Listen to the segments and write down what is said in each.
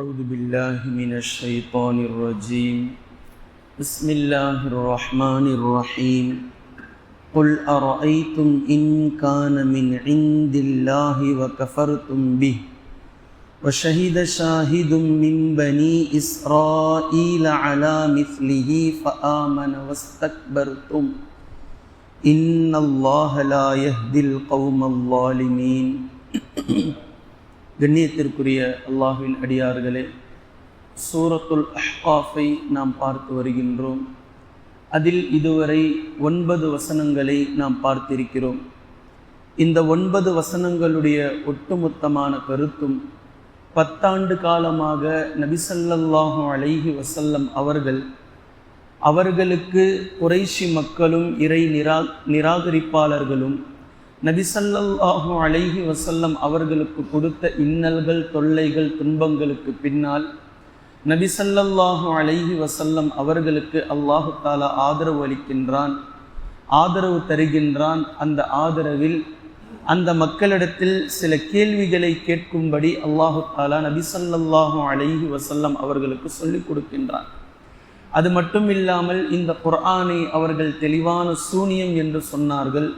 أعوذ بالله من الشيطان الرجيم. بسم الله الرحمن الرحيم. قل أرأيتم إن كان من عند الله وكفرتم به وشهد شاهد من بني إسرائيل على مثله فآمن واستكبرتم. إن الله لا يهدي القوم الظالمين. கண்ணியத்திற்குரிய அல்லாஹின் அடியார்களே சூரத்துல் அஹ்காஃபை நாம் பார்த்து வருகின்றோம். அதில் இதுவரை ஒன்பது வசனங்களை நாம் பார்த்திருக்கிறோம். இந்த ஒன்பது வசனங்களுடைய ஒட்டுமொத்தமான கருத்தும் பத்தாண்டு காலமாக நபிசல்லாஹு அலைஹி வசல்லம் அவர்கள் அவர்களுக்கு குறைஷி மக்களும் இறை நிரா நிராகரிப்பாளர்களும் நபிசல்லாஹு அலைஹி வசல்லம் அவர்களுக்கு கொடுத்த இன்னல்கள் தொல்லைகள் துன்பங்களுக்கு பின்னால் நபிசல்லாஹு அலைஹி வசல்லம் அவர்களுக்கு அல்லாஹு தாலா ஆதரவு அளிக்கின்றான் ஆதரவு தருகின்றான். அந்த ஆதரவில் அந்த மக்களிடத்தில் சில கேள்விகளை கேட்கும்படி அல்லாஹு தாலா நபிசல்லாஹு அலைஹி வசல்லம் அவர்களுக்கு சொல்லிக் கொடுக்கின்றான். அது மட்டும் இல்லாமல் இந்த குர்ஆனை அவர்கள் தெளிவான சூனியம் என்று சொன்னார்கள்.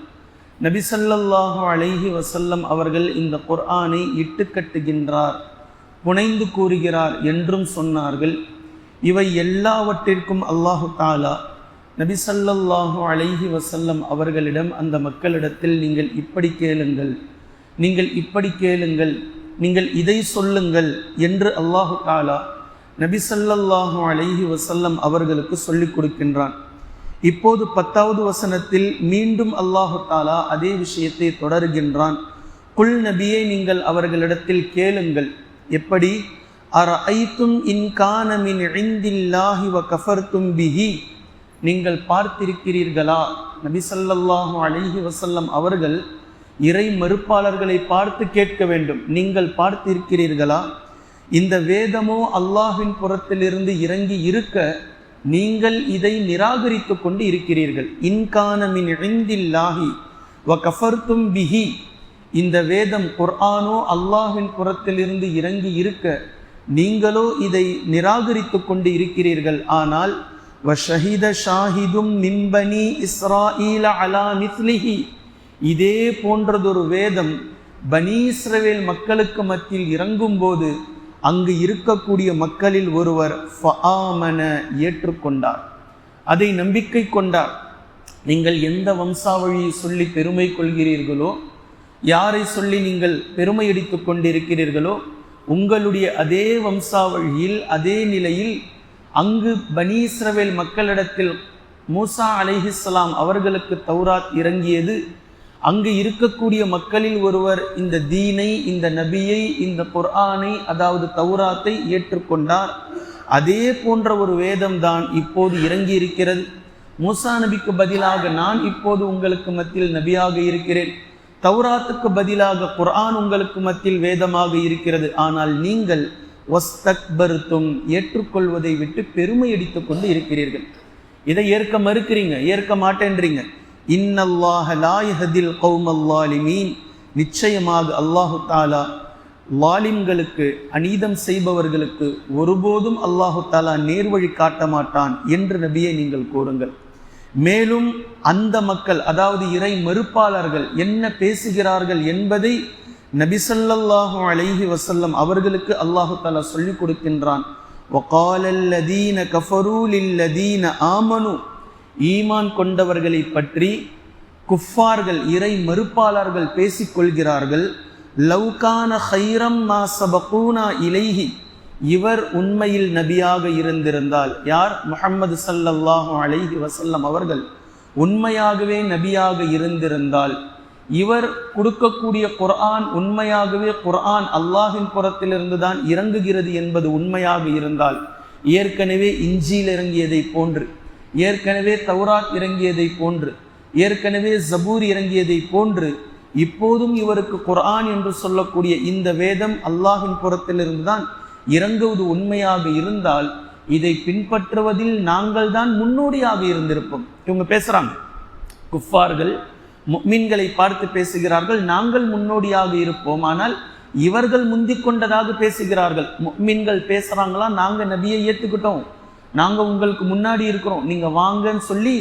நபிசல்லாஹு அலைஹி வசல்லம் அவர்கள் இந்த குர்ஆனை இட்டு கட்டுகின்றார் புனைந்து கூறுகிறார் என்றும் சொன்னார்கள். இவை எல்லாவற்றிற்கும் அல்லாஹு தாலா நபிசல்லாஹு அலைஹி வசல்லம் அவர்களிடம் அந்த மக்களிடத்தில் நீங்கள் இப்படி கேளுங்கள் நீங்கள் இப்படி கேளுங்கள் நீங்கள் இதை சொல்லுங்கள் என்று அல்லாஹு தாலா நபிசல்லாஹு அலைஹி வசல்லம் அவர்களுக்கு சொல்லிக் கொடுக்கின்றான். இப்போது பத்தாவது வசனத்தில் மீண்டும் அல்லாஹு தாலா அதே விஷயத்தை தொடர்கின்றான். குல் நபியை நீங்கள் அவர்களிடத்தில் கேளுங்கள். எப்படி? அர ஐத்தும் இன்கானமின் இந்தில்லாஹி வ கஃபர்த்தும் பிஹி. நீங்கள் பார்த்திருக்கிறீர்களா? நபி சல்லல்லாஹு அலைஹி வசல்லம் அவர்கள் இறை மறுப்பாளர்களை பார்த்து கேட்க வேண்டும். நீங்கள் பார்த்திருக்கிறீர்களா? இந்த வேதமோ அல்லாஹின் புறத்திலிருந்து இறங்கி இருக்க நீங்கள் இதை நிராகரித்து கொண்டு இருக்கிறீர்கள். இன்கானமின் இந்தில்லாஹி வ கஃபர்த்தும் பிஹி. இந்த வேதம் குர்ஆனோ அல்லாஹின் புறத்திலிருந்து இறங்கி இருக்க நீங்களோ இதை நிராகரித்து கொண்டு இருக்கிறீர்கள். ஆனால் வ ஷஹித ஷாஹிதும் மின்பனி இஸ்ராஈல அலா மிஸ்லிஹி. இதே போன்றதொரு வேதம் பனீஸ்ரவேல் மக்களுக்கு மத்தியில் இறங்கும் போது அங்கு இருக்கக்கூடிய மக்களில் ஒருவர் ஃபஆமன ஏற்றுக்கொண்டார். அதை நம்பிக்கை கொண்டார். நீங்கள் எந்த வம்சாவழியை சொல்லி பெருமை கொள்கிறீர்களோ யாரை சொல்லி நீங்கள் பெருமை அடித்து கொண்டிருக்கிறீர்களோ உங்களுடைய அதே வம்சாவழியில் அதே நிலையில் அங்கு பனீஸ்ரவேல் மக்களிடத்தில் மூசா அலைஹிஸ்லாம் அவர்களுக்கு தௌராத் இறங்கியது அங்கு இருக்கக்கூடிய மக்களில் ஒருவர் இந்த தீனை இந்த நபியை இந்த குர்ஆனை அதாவது தௌராத்தை ஏற்றுக்கொண்டார். அதே போன்ற ஒரு வேதம் தான் இப்போது இறங்கி இருக்கிறது மூசா நபிக்கு பதிலாக நான் இப்போது உங்களுக்கு மத்தியில் நபியாக இருக்கிறேன். தௌராத்துக்கு பதிலாக குர்ஆன் உங்களுக்கு மத்தியில் வேதமாக இருக்கிறது. ஆனால் நீங்கள் ஒஸ்தக்பருத்தும் ஏற்றுக்கொள்வதை விட்டு பெருமை அடித்துக் கொண்டு இருக்கிறீர்கள். இதை ஏற்க மறுக்கிறீங்க ஏற்க மாட்டேன்றீங்க. இன்னல்லாஹ லாயஹதில் கௌமல்லாலிமீன் நிச்சயமாக அல்லாஹு தாலா லாலிம்களுக்கு அநீதம் செய்பவர்களுக்கு ஒருபோதும் அல்லாஹு தாலா நேர்வழி காட்ட மாட்டான் என்று நபியை நீங்கள் கூறுங்கள். மேலும் அந்த மக்கள் அதாவது இறை மறுப்பாளர்கள் என்ன பேசுகிறார்கள் என்பதை நபிசல்லாஹு அலைஹி வசல்லம் அவர்களுக்கு அல்லாஹு தாலா சொல்லிக் கொடுக்கின்றான். வகாலல்லதீன கஃபரூலில்லதீன ஆமனு ஈமான் கொண்டவர்களை பற்றி குஃபார்கள் இறை மறுப்பாளர்கள் பேசிக்கொள்கிறார்கள். லவ்கான ஹைரம் மா சபகூனா இலைஹி. இவர் உண்மையில் நபியாக இருந்திருந்தால். யார்? முகம்மது சல்லல்லாஹு அலைஹி வசல்லம் அவர்கள். உண்மையாகவே நபியாக இருந்திருந்தால். இவர் கொடுக்கக்கூடிய குர்ஆன் உண்மையாகவே குர்ஆன் அல்லாஹின் புறத்திலிருந்து தான் இறங்குகிறது என்பது உண்மையாக இருந்தால். ஏற்கனவே இஞ்சியில் இறங்கியதை போன்று. ஏற்கனவே தௌராத் இறங்கியதை போன்று ஏற்கனவே ஜபூர் இறங்கியதை போன்று இப்போதும் இவருக்கு குர்ஆன் என்று சொல்லக்கூடிய இந்த வேதம் அல்லாஹின் புறத்திலிருந்து தான் இறங்குவது உண்மையாக இருந்தால் இதை பின்பற்றுவதில் நாங்கள் தான் முன்னோடியாக இருந்திருப்போம். இவங்க பேசுறாங்க. குஃபார்கள் மீன்களை பார்த்து பேசுகிறார்கள் நாங்கள் முன்னோடியாக இருப்போம். ஆனால் இவர்கள் முந்திக் கொண்டதாக பேசுகிறார்கள். மீன்கள் பேசுறாங்களா? நாங்கள் நபியை ஏற்றுக்கிட்டோம் நாங்கள் உங்களுக்கு முன்னாடி இருக்கிறோம். நீங்கள் வாங்கன்னு சொல்லி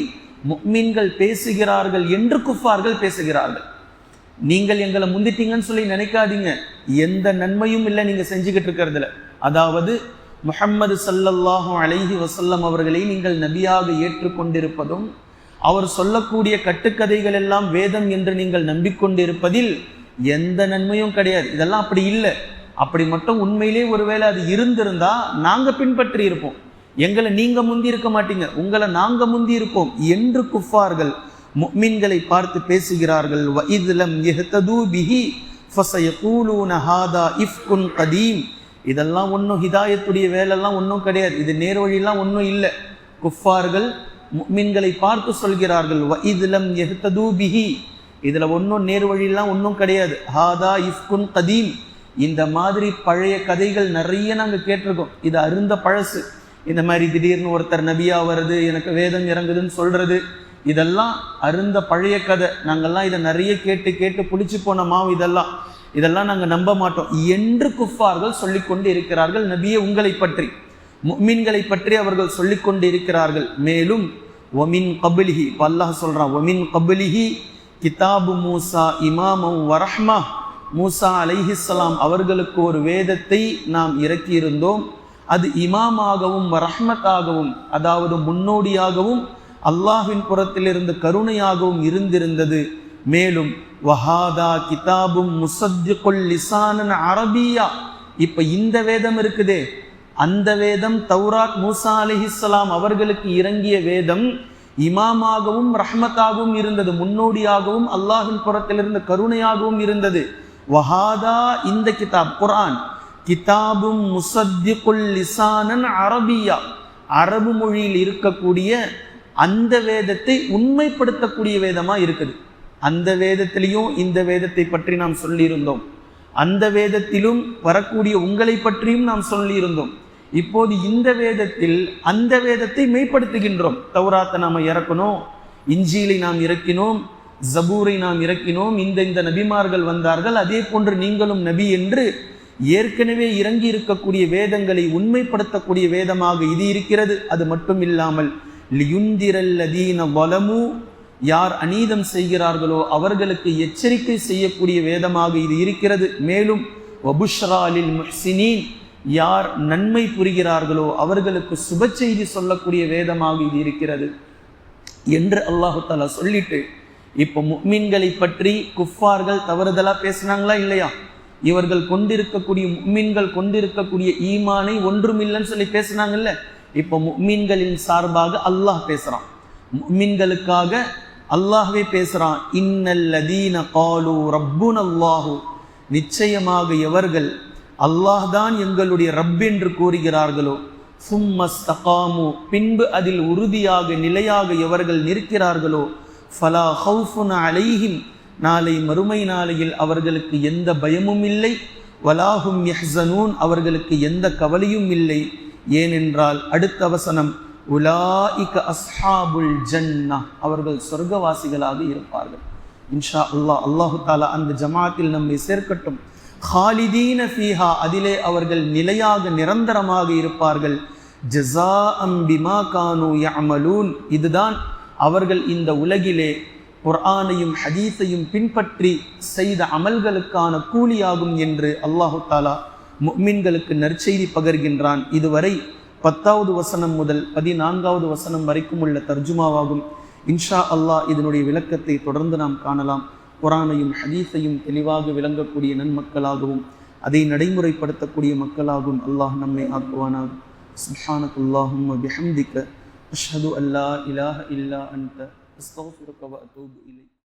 முக்மீன்கள் பேசுகிறார்கள் என்று குஃபார்கள் பேசுகிறார்கள். நீங்கள் எங்களை முந்திட்டீங்கன்னு சொல்லி நினைக்காதீங்க. எந்த நன்மையும் இல்லை நீங்கள் செஞ்சுக்கிட்டு இருக்கிறதுல. அதாவது முஹம்மது சல்லல்லாஹும் அலைஹி வசல்லம் அவர்களை நீங்கள் நபியாக ஏற்றுக்கொண்டிருப்பதும் அவர் சொல்லக்கூடிய கட்டுக்கதைகள் எல்லாம் வேதம் என்று நீங்கள் நம்பிக்கொண்டிருப்பதில் எந்த நன்மையும் கிடையாது. இதெல்லாம் அப்படி இல்லை. அப்படி மட்டும் உண்மையிலே ஒருவேளை அது இருந்திருந்தா நாங்கள் பின்பற்றி இருப்போம். எங்களை நீங்க முந்தி இருக்க மாட்டீங்க. உங்களை நாங்க முந்தி இருப்போம் என்று குஃபார்கள் முஃமின்களை பார்த்து பேசுகிறார்கள். வஇத்லம் யஹ்தது பிஹி ஃபஸயகூலூன ஹாதா இஃப்குன் கதீம். இதெல்லாம் ஒன்றும் ஹிதாயத்துடைய வேலைலாம் ஒன்றும் கிடையாது. இது நேர்வழிலாம் ஒன்றும் இல்லை. குஃபார்கள் மீன்களை பார்த்து சொல்கிறார்கள். வ இதுலம் எஹ்தது பிஹி. இதில் ஒன்றும் நேர்வழிலாம் ஒன்றும் கிடையாது. ஹாதா இஃப்குன் கதீம். இந்த மாதிரி பழைய கதைகள் நிறைய நாங்கள் கேட்டிருக்கோம். இது அருந்த பழசு. இந்த மாதிரி திடீர்னு ஒருத்தர் நபியா வருது எனக்கு வேதம் இறங்குதுன்னு சொல்றது இதெல்லாம் அருந்த பழைய கதை. நாங்கெல்லாம் இதை நிறைய கேட்டு கேட்டு புளிச்சு போன மாவு இதெல்லாம். இதெல்லாம் நாங்கள் நம்ப மாட்டோம். என்று குஃபார்கள் சொல்லிக்கொண்டு இருக்கிறார்கள் நபியை உங்களை பற்றி. மீன்களை பற்றி அவர்கள் சொல்லிக்கொண்டு இருக்கிறார்கள். மேலும் ஒமின் கபிலிஹி இப்போ அல்லாஹ் சொல்றான் ஒமின் கபிலிஹி கிதாபு மூசா இமாமம் வரஹ்மா மூசா அலைஹிஸ்ஸலாம் அவர்களுக்கு ஒரு வேதத்தை நாம் இறக்கியிருந்தோம். அது இமாமாகவும் ரஹ்மத்தாகவும் அதாவது முன்னோடியாகவும் அல்லாஹின் புறத்திலிருந்து கருணையாகவும் இருந்திருந்தது. மேலும் வஹாதா கிதாபும் முசத்திகுல் லிசானன் அரபியா. இப்ப இந்த வேதம் இருக்குதே. அந்த வேதம் தௌராத் மூசா அலிஹிஸ்லாம் அவர்களுக்கு இறங்கிய வேதம் இமாமாகவும் ரஹ்மத்தாகவும் இருந்தது முன்னோடியாகவும் அல்லாஹின் புறத்திலிருந்து கருணையாகவும் இருந்தது. வஹாதா இந்த கிதாப் குரான் கிதாபும் முசத்திகுல் லிசானன் அரபியா. அரபு மொழியில் இருக்கக்கூடிய அந்த வேதத்தை உண்மைப்படுத்தக்கூடிய வேதமா இருக்குது. அந்த வேதத்திலையும் இந்த வேதத்தை பற்றி நாம் சொல்லியிருந்தோம். அந்த வேதத்திலும் வரக்கூடிய உங்களை பற்றியும் நாம் சொல்லியிருந்தோம். இப்போது இந்த வேதத்தில் அந்த வேதத்தை மெய்ப்படுத்துகின்றோம் தௌராத்தை நாம் இறக்கணும் இஞ்சியிலை நாம் இறக்கினோம் ஜபூரை நாம் இறக்கினோம் இந்த இந்த நபிமார்கள் வந்தார்கள் அதே போன்று நீங்களும் நபி என்று ஏற்கனவே இறங்கி இருக்கக்கூடிய வேதங்களை உண்மைப்படுத்தக்கூடிய வேதமாக இது இருக்கிறது. அது மட்டும் இல்லாமல் லியுந்திரல்லதீன வலமு யார் அநீதம் செய்கிறார்களோ அவர்களுக்கு எச்சரிக்கை செய்யக்கூடிய வேதமாக இது இருக்கிறது. மேலும் வபுஷ்ராலில் முஹ்சினீன் யார் நன்மை புரிகிறார்களோ அவர்களுக்கு சுப செய்தி சொல்லக்கூடிய வேதமாக இது இருக்கிறது. என்று அல்லாஹு தாலா சொல்லிட்டு இப்போ முக்மீன்களை பற்றி குஃபார்கள் தவறுதலாக பேசுனாங்களா இல்லையா? இவர்கள் கொண்டிருக்கக்கூடிய மீன்கள் கொண்டிருக்கக்கூடிய ஈமானை ஒன்றுமில்லைன்னு சொல்லி பேசுனாங்கல்ல? இப்போ முக்மீன்களின் சார்பாக அல்லாஹ் பேசுகிறான் மீன்களுக்காக அல்லாஹ்வே பேசுகிறான் இன்னல்லதீன காலு ரப்புன் அல்லாஹு நிச்சயமாக எவர்கள் அல்லாஹ் தான் எங்களுடைய ரப் என்று கூறுகிறார்களோ? சும்மஸ்தகாமு பின்பு அதில் உறுதியாக நிலையாக எவர்கள் நிற்கிறார்களோ? ஃபலா ஹவுஃபுன் அலைஹிம். நாளை மறுமை நாளையில் அவர்களுக்கு எந்த பயமும் இல்லை. வலாஹும் யஹ்சனூன் அவர்களுக்கு எந்த கவலையும் இல்லை. ஏனென்றால் அடுத்த வசனம் உலாஇக அஸ்ஹாபுல் ஜன்னா அவர்கள் சொர்க்கவாசிகளாக இருப்பார்கள். இன்ஷா அல்லாஹ் அல்லாஹு தாலா அந்த ஜமாத்தில் நம்மை சேர்க்கட்டும். ஹாலிதீன ஃபீஹா அதிலே அவர்கள் நிலையாக நிரந்தரமாக இருப்பார்கள். ஜசா அம்பிமா கானு யமலூன் இதுதான் அவர்கள் இந்த உலகிலே குர்ஆனையும் ஹதீஸையும் பின்பற்றி செய்த அமல்களுக்கான கூலியாகும் என்று அல்லாஹு தாலா முக்மின்களுக்கு நற்செய்தி பகர்கின்றான். இதுவரை பத்தாவது வசனம் முதல் பதினான்காவது வசனம் வரைக்கும் உள்ள தர்ஜுமாவாகும். இன்ஷா அல்லாஹ் இதனுடைய விளக்கத்தை தொடர்ந்து நாம் காணலாம். குரானையும் ஹதீஸையும் தெளிவாக விளங்கக்கூடிய நன்மக்களாகவும் அதை நடைமுறைப்படுத்தக்கூடிய மக்களாகவும் அல்லாஹ் நம்மை ஆக்குவானாக. சுப்ஹானகுல்லாஹும் பிஹம்திக்க அஷ்ஹது அல்லா இலாஹ இல்லா அன்த استغفرك واتوب اليك